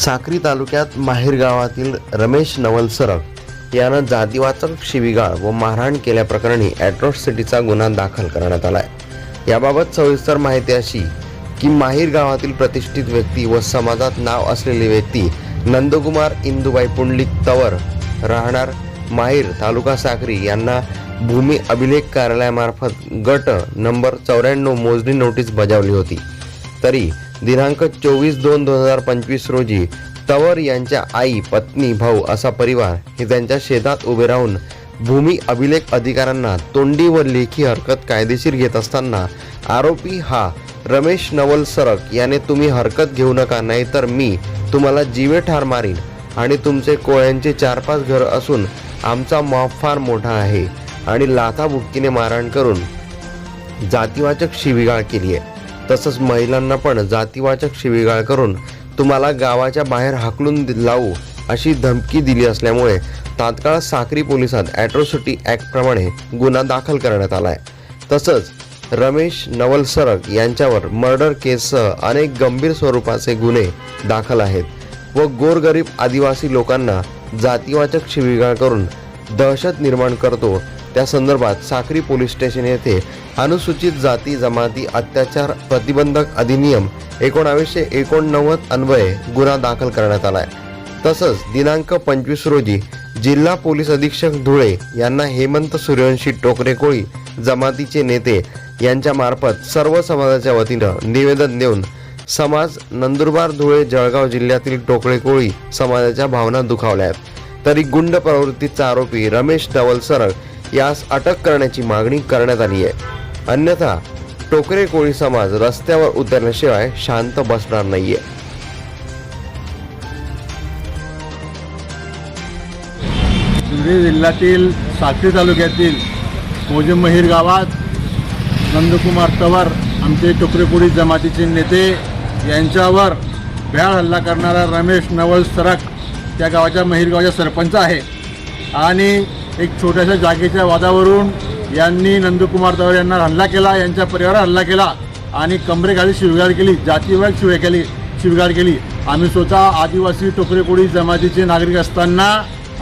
साक्री तालुक्यात माहेर गावातील रमेश नवल सरक यानं जातीवाचक शिवीगाळ व मारहाण केल्याप्रकरणी ॲट्रॉसिटीचा गुन्हा दाखल करण्यात आला आहे याबाबत सविस्तर माहिती अशी की माहीर गावातील प्रतिष्ठित व्यक्ती व समाजात नाव असलेली व्यक्ती नंदकुमार इंदुबाई पुंडलिक तवर राहणार माहीर तालुका साक्री यांना भूमी अभिलेख कार्यालयामार्फत गट नंबर चौऱ्याण्णव मोजणी नोटीस बजावली होती. तरी दिनांक चोवीस दोन दोन हजार पंचवीस रोजी तवर यांच्या आई पत्नी भाऊ असा परिवार हे त्यांच्या शेतात उभे राहून भूमी अभिलेख अधिकाऱ्यांना तोंडी व लेखी हरकत कायदेशीर घेत असताना आरोपी हा रमेश नवल सरक याने तुम्ही हरकत घेऊ नका नाहीतर मी तुम्हाला जीवे ठार मारीन आणि तुमचे कोळ्यांचे चार पाच घर असून आमचा मॉब फार मोठा आहे आणि लाथाबुक्कीने मारहाण करून जातीवाचक शिविगाळ केली आहे तसंच महिलांना पण जातीवाचक शिवीगाळ करून तुम्हाला गावाच्या बाहेर हाकलून लावू अशी धमकी दिली असल्यामुळे तात्काळ साक्री पोलिसात ॲट्रॉसिटी ॲक्टप्रमाणे गुन्हा दाखल करण्यात आला आहे तसंच रमेश नवल सरक यांच्यावर मर्डर केससह अनेक गंभीर स्वरूपाचे गुन्हे दाखल आहेत व गोरगरीब आदिवासी लोकांना जातीवाचक शिवीगाळ करून दहशत निर्माण करतो त्या संदर्भात साक्री पोलीस स्टेशन येथे अनुसूचित जाती जमाती अत्याचार प्रतिबंधक अधिनियम एकोणावीसशे एकोणनव्वद अन्वये गुन्हा दाखल करण्यात आलाय. तसंच दिनांक पंचवीस रोजी जिल्हा पोलीस अधीक्षक धुळे यांना हेमंत सूर्यवंशी टोकरे कोळी जमातीचे नेते यांच्या मार्फत सर्व समाजाच्या वतीनं निवेदन देऊन समाज नंदुरबार धुळे जळगाव जिल्ह्यातील टोकळे कोळी समाजाच्या भावना दुखावल्या आहेत. तरी गुंड प्रवृत्तीचा आरोपी रमेश नवल सरळ यास अटक करण्याची मागणी करण्यात आली आहे. अन्यथा टोकरे कोळी समाज रस्त्यावर उतरल्याशिवाय शांत बसणार नाहीये. शिंदे जिल्ह्यातील साक्री तालुक्यातील मोजमहीर गावात नंदकुमार तवर आमचे टोकरेपुडी जमातीचे नेते यांच्यावर भ्याळ हल्ला करणारा रमेश नवल सरक त्या गावाच्या महिर सरपंच आहे. आणि एक छोट्याशा जागेच्या वादावरून यांनी नंदकुमार तवर यांना हल्ला केला यांच्या परिवारावर हल्ला केला आणि कमरेखाली शिवगाड केली जातीवाद शिवाय केली शिवगाड केली. आम्ही स्वतः आदिवासी टोकरेकोडी जमातीचे नागरिक असताना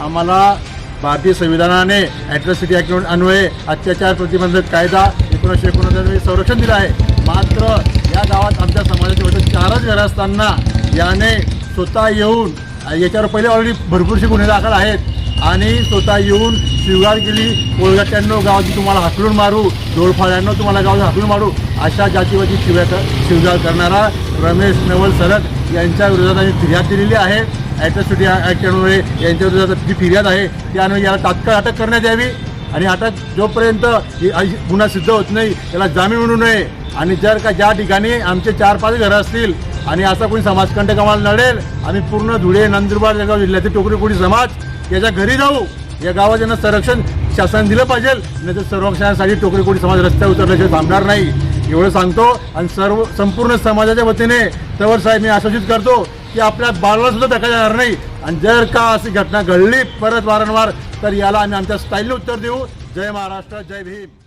आम्हाला भारतीय संविधानाने ॲट्रॉसिटी ॲक्ट अन्वये अत्याचार प्रतिबंधक कायदा एकोणीसशे एकोणनव्वद संरक्षण दिलं आहे. मात्र या गावात आमच्या समाजाचे फक्त चारच घरं असताना याने स्वतः येऊन याच्यावर पहिले ऑलरेडी भरपूरसे गुन्हे दाखल आहेत. आणि स्वतः येऊन शिवगार केली. कोळगट्ट्यांनो गावाची तुम्हाला हाकलून मारू. डोळफाळ्यांनो तुम्हाला गावात हाकलून मारू. अशा जातीवादी शिव्या शिवगाळ करणारा रमेश नवल सरक यांच्या विरोधात आम्ही फिर्याद दिलेली आहे. ॲट्रॉसिटी ॲक्टमुळे यांच्या विरोधात जी फिर्याद आहे त्यामुळे याला तात्काळ अटक करण्यात यावी. आणि अटक जोपर्यंत गुन्हा सिद्ध होत नाही त्याला जामीन मिळू नये. आणि जर का ज्या ठिकाणी आमचे चार पाच घरं असतील आणि असा कोणी समाजकंटक आम्हाला लढेल आम्ही पूर्ण धुळे नंदुरबार जळगाव जिल्ह्यातील टोकरी कोळी समाज याच्या घरी जाऊ. या गावात यांना संरक्षण शासन दिलं पाहिजे. नाही तर संरक्षणासाठी टोकरी कोणी समाज रस्त्यावर उतरल्याशिवाय थांबणार नाही. एवढं सांगतो. आणि सर्व संपूर्ण समाजाच्या वतीने तवर साहेब मी आश्वासित करतो की आपल्या बाळाला सुद्धा धक्का जाणार नाही. आणि जर का अशी घटना घडली परत वारंवार तर याला आम्ही आमच्या स्टाईलने उत्तर देऊ. जय महाराष्ट्र जय भीम.